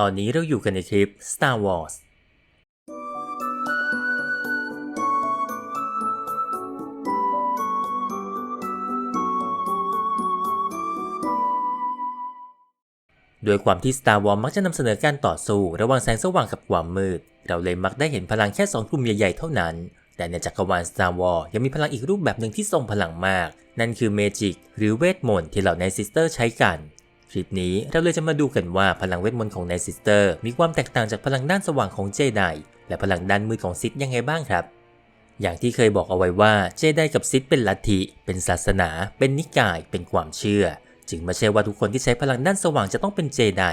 ตอนนี้เราอยู่กันในคลิป Star Wars โดยความที่ Star Wars มักจะนำเสนอการต่อสู้ระหว่างแสงสว่างกับความมืด เราเลยมักได้เห็นพลังแค่สองกลุ่มใหญ่ๆเท่านั้น แต่ในจักรวาล Star Wars ยังมีพลังอีกรูปแบบหนึ่งที่ทรงพลังมาก นั่นคือเมจิกหรือเวทมนต์ที่เหล่าไนซิสเตอร์ใช้กัน คลิปนี้เราเลยจะมาดูกันว่าพลังเวทมนต์ของไนซิสเตอร์มีความแตกต่างจากพลังด้านสว่างของเจไดและพลังด้านมืดของซิธยังไงบ้างครับ อย่างที่เคยบอกเอาไว้ว่าเจไดกับซิธเป็นลัทธิ เป็นศาสนา เป็นนิกาย เป็นความเชื่อ จึงไม่ใช่ว่าทุกคนที่ใช้พลังด้านสว่างจะต้องเป็นเจได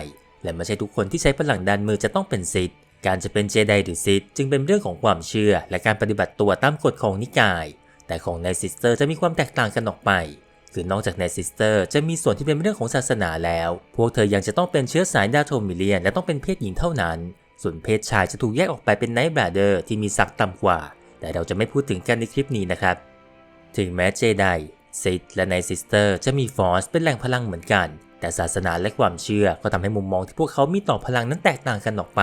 และไม่ใช่ทุกคนที่ใช้พลังด้านมืดจะต้องเป็นซิธการจะเป็นเจไดหรือซิธจึงเป็นเรื่องของความเชื่อ และการปฏิบัติตัวตามกฎของนิกาย แต่ของไนซิสเตอร์จะมีความแตกต่างกันออกไป คือนอกจากไนซิสเตอร์จะมีส่วนที่เป็นเรื่องของศาสนาแล้ว พวกเธอยังจะต้องเป็นเชื้อสายดาโทมิเลียน และต้องเป็นเพศหญิงเท่านั้น ส่วนเพศชายจะถูกแยกออกไปเป็นไนท์บราเดอร์ที่มีศักดิ์ต่ำกว่า แต่เราจะไม่พูดถึงกันในคลิปนี้นะครับ ถึงแม้เจไดซิธและไนซิสเตอร์จะมีฟอร์สเป็นแหล่งพลังเหมือนกัน แต่ศาสนาและความเชื่อก็ทำให้มุมมองที่พวกเขามีต่อพลังนั้นแตกต่างกันออกไป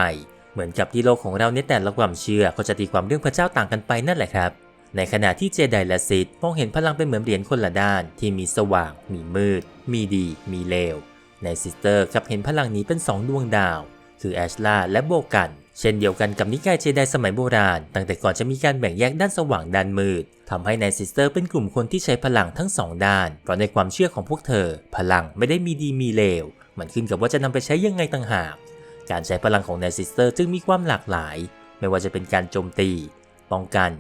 เหมือนกับที่โลกของเราในแต่ละความเชื่อก็จะตีความเรื่องพระเจ้าต่างกันไปนั่นแหละครับ ในขณะที่เจไดและซิธมองเห็นพลังเป็นเหมือนเหรียญคนละด้านที่มีสว่าง มีมืด มีดี มีเลว ในซิสเตอร์กลับเห็นพลังนี้เป็นสองดวงดาว คือแอชลาและโบกัน เช่นเดียวกันกับนิกายเจไดสมัยโบราณ ตั้งแต่ก่อนจะมีการแบ่งแยกด้านสว่างด้านมืดทำให้ในซิสเตอร์เป็นกลุ่มคนที่ใช้พลังทั้งสองด้าน เพราะในความเชื่อของพวกเธอ พลังไม่ได้มีดีมีเลว มันขึ้นกับว่าจะนำไปใช้ยังไงต่างหาก การใช้พลังของในซิสเตอร์จึงมีความหลากหลาย ไม่ว่าจะเป็นการโจมตี ป้องกัน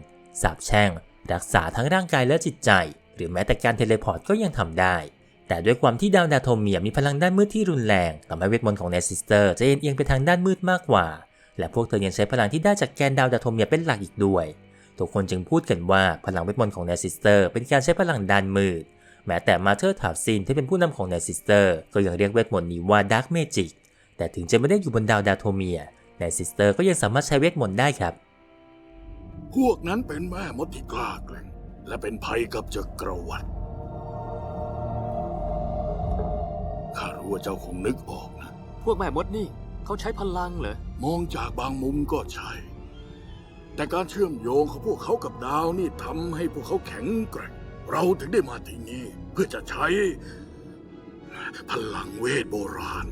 สาบแช่ง รักษาทั้งร่างกายและจิตใจ หรือแม้แต่การเทเลพอร์ตก็ยังทำได้ แต่ด้วยความที่ดาวดาโทเมียมีพลังด้านมืดที่รุนแรงทำให้เวทมนต์ของเนซิสเตอร์จะเอ็นเอียงไปทางด้านมืดมากกว่า และพวกเธอยังใช้พลังที่ได้จากแกนดาวดาโทเมียเป็นหลักอีกด้วย ทุกคนจึงพูดกันว่าพลังเวทมนต์ของเนซิสเตอร์เป็นการใช้พลังด้านมืด แม้แต่มาเธอร์ทาซินที่เป็นผู้นำของเนซิสเตอร์ก็ยังเรียกเวทมนต์นี้ว่าดาร์กเมจิกแต่ถึงจะไม่ได้อยู่บนดาวดาโทเมียเนซิสเตอร์ก็ยังสามารถใช้เวทมนต์ได้ครับ พวกนั้นเป็นแม่มดที่กล้าแกร่งและเป็นภัยกับจักรวรรดิข้ารู้ว่าเจ้าคงนึกออกนะ พวกแม่มดนี่เขาใช้พลังเหรอ มองจากบางมุมก็ใช่ แต่การเชื่อมโยงของพวกเขากับดาวนี่ทำให้พวกเขาแข็งแกร่ง เราถึงได้มาที่นี่เพื่อจะใช้ พลังเวทโบราณ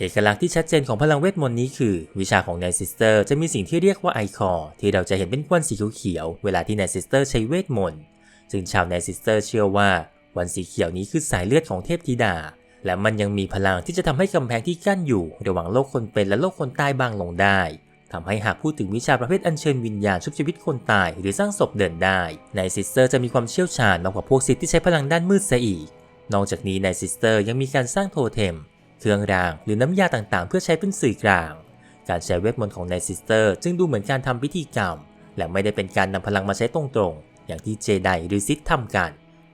เอกลักษณ์ที่ชัดเจนของพลังเวทมนต์นี้คือ วิชาของไนซิสเตอร์จะมีสิ่งที่เรียกว่าไอคอร์ที่เราจะเห็นเป็นควันสีเขียวเวลาที่ไนซิสเตอร์ใช้เวทมนต์ซึ่งชาวไนซิสเตอร์เชื่อว่าวันสีเขียวนี้คือสายเลือดของเทพธิดา และมันยังมีพลังที่จะทำให้กำแพงที่กั้นอยู่ ระหว่างโลกคนเป็นและโลกคนตายบางลงได้ทำให้หากพูดถึงวิชาประเภทอัญเชิญวิญญาณชุบชีวิตคนตาย หรือสร้างศพเดินได้ไนซิสเตอร์จะมีความเชี่ยวชาญมากกว่าพวกซิทที่ใช้พลังด้านมืดซะอีก นอกจากนี้ไนซิสเตอร์ยังมีการสร้างโทเทม เครื่องรางหรือน้ำยาต่างๆ เพื่อใช้เป็นสื่อกลาง การใช้เวทมนต์ของไนซิสเตอร์จึงดูเหมือนการทำพิธีกรรม และไม่ได้เป็นการนำพลังมาใช้ตรงๆ อย่างที่เจไดหรือซิธทำกัน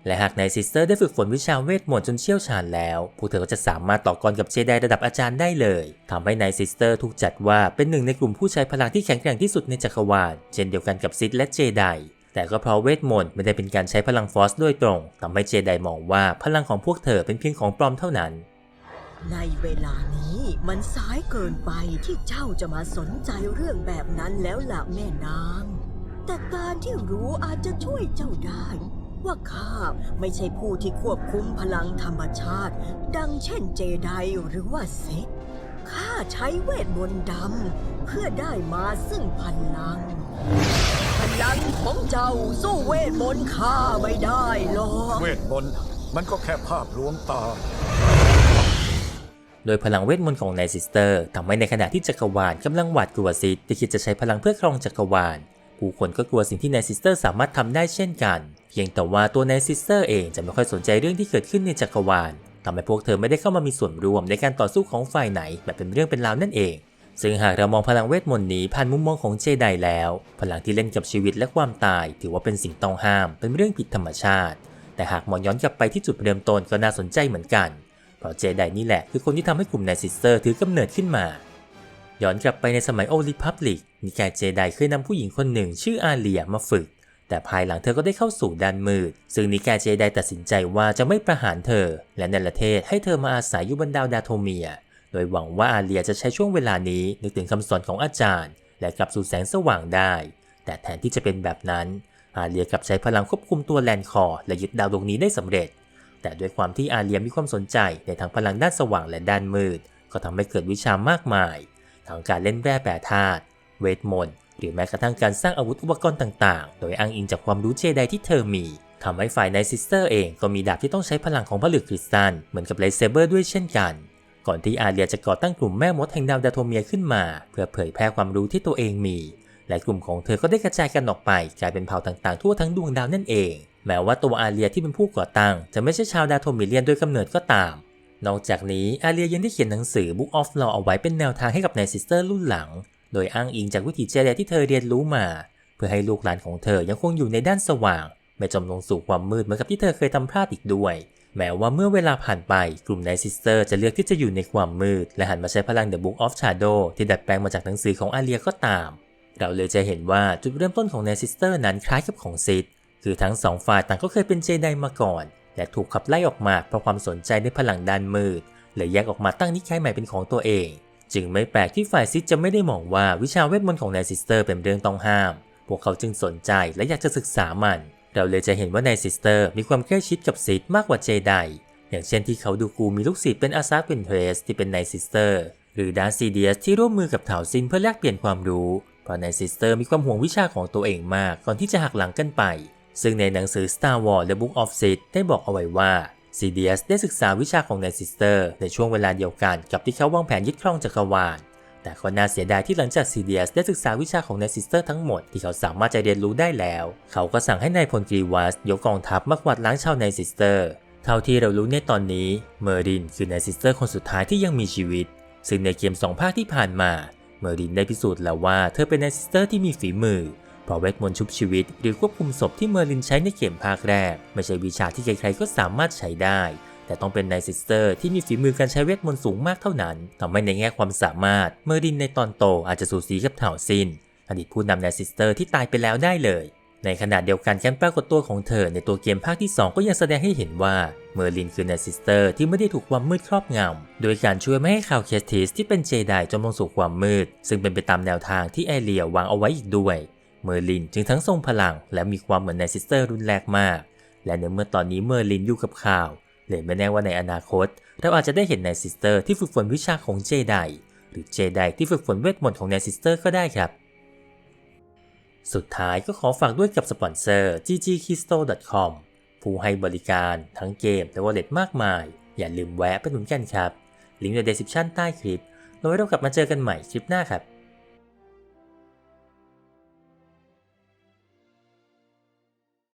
และหากไนซิสเตอร์ได้ฝึกฝนวิชาเวทมนต์จนเชี่ยวชาญแล้ว พวกเธอก็จะสามารถต่อกรกับเจไดระดับอาจารย์ได้เลยทำให้ไนซิสเตอร์ถูกจัดว่าเป็นหนึ่งในกลุ่มผู้ใช้พลังที่แข็งแกร่งที่สุดในจักรวาล เช่นเดียวกันกับซิธและเจไดแต่ก็เพราะเวทมนต์ไม่ได้เป็นการใช้พลังฟอสโดยตรงทำให้เจไดมองว่าพลังของพวกเธอเป็นเพียงของปลอมเท่านั้น ในเวลานี้มันสายเกินไปที่เจ้าจะมาสนใจเรื่องแบบนั้นแล้วล่ะแม่นาง แต่การที่รู้อาจจะช่วยเจ้าได้ ว่าข้าไม่ใช่ผู้ที่ควบคุมพลังธรรมชาติ ดังเช่นเจไดหรือว่าเซธข้าใช้เวทมนต์ดำเพื่อได้มาซึ่งพลัง พลังของเจ้าสู้เวทมนต์ข้าไม่ได้หรอก เวทมนต์มันก็แค่ภาพลวงตา โดยพลังเวทมนต์ของไนซิสเตอร์ทำให้ในขณะที่จักรวาลกำลังหวาดกลัวซิดที่คิดจะใช้พลังเพื่อครองจักรวาล ผู้คนก็กลัวสิ่งที่ไนซิสเตอร์สามารถทำได้เช่นกัน เพียงแต่ว่าตัวไนซิสเตอร์เองจะไม่ค่อยสนใจเรื่องที่เกิดขึ้นในจักรวาลทำให้พวกเธอไม่ได้เข้ามามีส่วนร่วมในการต่อสู้ของฝ่ายไหนแบบเป็นเรื่องเป็นราวนั่นเอง ซึ่งหากเรามองพลังเวทมนต์นี้ผ่านมุมมองของเจไดแล้ว พลังที่เล่นกับชีวิตและความตาย ถือว่าเป็นสิ่งต้องห้าม เป็นเรื่องผิดธรรมชาติ แต่หากมองย้อนกลับไปที่จุดเริ่มต้นก็น่าสนใจเหมือนกัน เพราะเจไดนี่แหละคือคนที่ทำให้กลุ่มไนซิสเตอร์ถือกำเนิดขึ้นมา ย้อนกลับไปในสมัยโอลิพับลิกนิกายเจไดเคยนำผู้หญิงคนหนึ่งชื่ออาเลียมาฝึก แต่ภายหลังเธอก็ได้เข้าสู่ด้านมืด ซึ่งนิกายเจไดตัดสินใจว่าจะไม่ประหารเธอ และในประเทศให้เธอมาอาศัยอยู่บนดาวดาโทเมียโโดยหวังว่าอาเลียจะใช้ช่วงเวลานี้นึกถึงคำสอนของอาจารย์ และกลับสู่แสงสว่างได้ แต่แทนที่จะเป็นแบบนั้นอาเลียกลับใช้พลังควบคุมตัวแลนคอร์และยึดดาวดวงนี้ได้สำเร็จ แต่ด้วยความที่อาเลียมีความสนใจในทั้งพลังด้านสว่างและด้านมืด ก็ทำให้เกิดวิชามากมาย ทั้งการเล่นแร่แปรธาตุ เวทมนต์ หรือแม้กระทั่งการสร้างอาวุธอุปกรณ์ต่างๆ โดยอ้างอิงจากความรู้เจไดที่เธอมีทำให้ฝ่ายไนซิสเตอร์เองก็มีดาบที่ต้องใช้พลังของผลึกคริสตัลเหมือนกับไลเซเบอร์ด้วยเช่นกัน ก่อนที่อาเลียจะก่อตั้งกลุ่มแม่มดแห่งดาวดาโทเมียขึ้นมา เพื่อเผยแพร่ความรู้ที่ตัวเองมี และกลุ่มของเธอก็ได้กระจายกันออกไปกลายเป็นเผ่าต่างๆ ทั่วทั้งดวงดาวนั่นเอง แม้ว่าตัวอาเลียที่เป็นผู้ก่อตั้ง จะไม่ใช่ชาวดาโทมิเลียนโดยกำเนิดก็ตาม นอกจากนี้อาเลียยังได้เขียนหนังสือ Book of Law เอาไว้เป็นแนวทางให้กับนายซิสเตอร์รุ่นหลัง โดยอ้างอิงจากวิถีเจไดที่เธอเรียนรู้มา เพื่อให้ลูกหลานของเธอยังคงอยู่ในด้านสว่าง ไม่จมลงสู่ความมืดเหมือนกับที่เธอเคยทำพลาดอีกด้วย แม้ว่าเมื่อเวลาผ่านไปกลุ่มนายซิสเตอร์จะเลือกที่จะอยู่ในความมืด และหันมาใช้พลัง The Book of Shadow ที่ดัดแปลงมาจากหนังสือของอาเลียก็ตาม เราเลยจะเห็นว่าจุดเริ่มต้นของนายซิสเตอร์นั้นคล้ายกับของซิด คือทั้งสองฝ่ายต่างก็เคยเป็นเจไดมาก่อน และถูกขับไล่ออกมาเพราะความสนใจในพลังด้านมืดเลยแยกออกมาตั้งนิกายใหม่เป็นของตัวเอง จึงไม่แปลกที่ฝ่ายซิดจะไม่ได้มองว่าวิชาเวทมนต์ของนายซิสเตอร์เป็นเรื่องต้องห้าม พวกเขาจึงสนใจและอยากจะศึกษามัน เราเลยจะเห็นว่านายซิสเตอร์มีความใกล้ชิดกับซิดมากกว่าเจไดอย่างเช่นที่เขาดูกูมีลูกศิษย์เป็นอาซาเป็นเทรสที่เป็นนายซิสเตอร์หรือดาร์ซีเดียสที่ร่วมมือกับเถาซินเพื่อแลกเปลี่ยนความรู้เพราะนายซิสเตอร์มีความห่วงวิชาของตัวเองมากก่อนที่จะหักหลังกันไป ซึ่งในหนังสือ Star Wars The Book of Sith ได้บอกเอาไว้ว่าซีเดียสได้ศึกษาวิชาของนายซิสเตอร์ในช่วงเวลาเดียวกันกับที่เขาวางแผนยึดครองจักรวาล แต่ก็น่าเสียดายที่หลังจากซีเดียสได้ศึกษาวิชาของนายซิสเตอร์ทั้งหมดที่เขาสามารถจะเรียนรู้ได้แล้ว เขาก็สั่งให้นายพลกรีวัสยกกองทัพมากวาดล้างชาวนายซิสเตอร์ เท่าที่เรารู้ในตอนนี้ เมอร์ดินคือนายซิสเตอร์คนสุดท้ายที่ยังมีชีวิต ซึ่งในเกมสองภาคที่ผ่านมา เมอร์ดินได้พิสูจน์แล้วว่าเธอเป็นนายซิสเตอร์ที่มีฝีมือ เพราะเวทมนต์ชุบชีวิต หรือควบคุมศพที่เมอร์ลินใช้ในเกมภาคแรก ไม่ใช่วิชาที่ใครๆก็สามารถใช้ได้ แต่ต้องเป็นนายซิสเตอร์ที่มีฝีมือการใช้เวทมนต์สูงมากเท่านั้นทำให้ในแง่ความสามารถ เมอร์ดินในตอนโตอาจจะสูสีกับเถาซินอดีตผู้นำนายซิสเตอร์ที่ตายไปแล้วได้เลย ในขณะเดียวกันการปรากฏตัวของเธอในตัวเกมภาคที่ 2 ก็ยังแสดงให้เห็นว่าเมอร์ลินคือนายซิสเตอร์ที่ไม่ได้ถูกความมืดครอบงำ โดยการช่วยไม่ให้ข่าวเคสติสที่เป็นเจไดจมลงสู่ความมืด ซึ่งเป็นไปตามแนวทางที่แอเรียวางเอาไว้อีกด้วย เมอร์ลินจึงทั้งทรงพลังและมีความเหมือนนายซิสเตอร์รุ่นแรกมาก และในเมื่อตอนนี้เมอร์ลินอยู่กับข่าวเลยไม่แน่ว่าในอนาคต เราอาจจะได้เห็นนายซิสเตอร์ที่ฝึกฝนวิชาของเจไดหรือเจไดที่ฝึกฝนเวทมนต์ของนายซิสเตอร์ก็ได้ครับ สุดท้ายก็ขอฝากด้วยกับสปอนเซอร์ ggkisto.com ผู้ให้บริการทั้งเกมและวอลเล็ตมากมาย อย่าลืมแวะไปหนุนกันครับ ลิงก์ใน description ใต้คลิปแล้วไว้เรากลับมาเจอกันใหม่คลิปหน้าครับ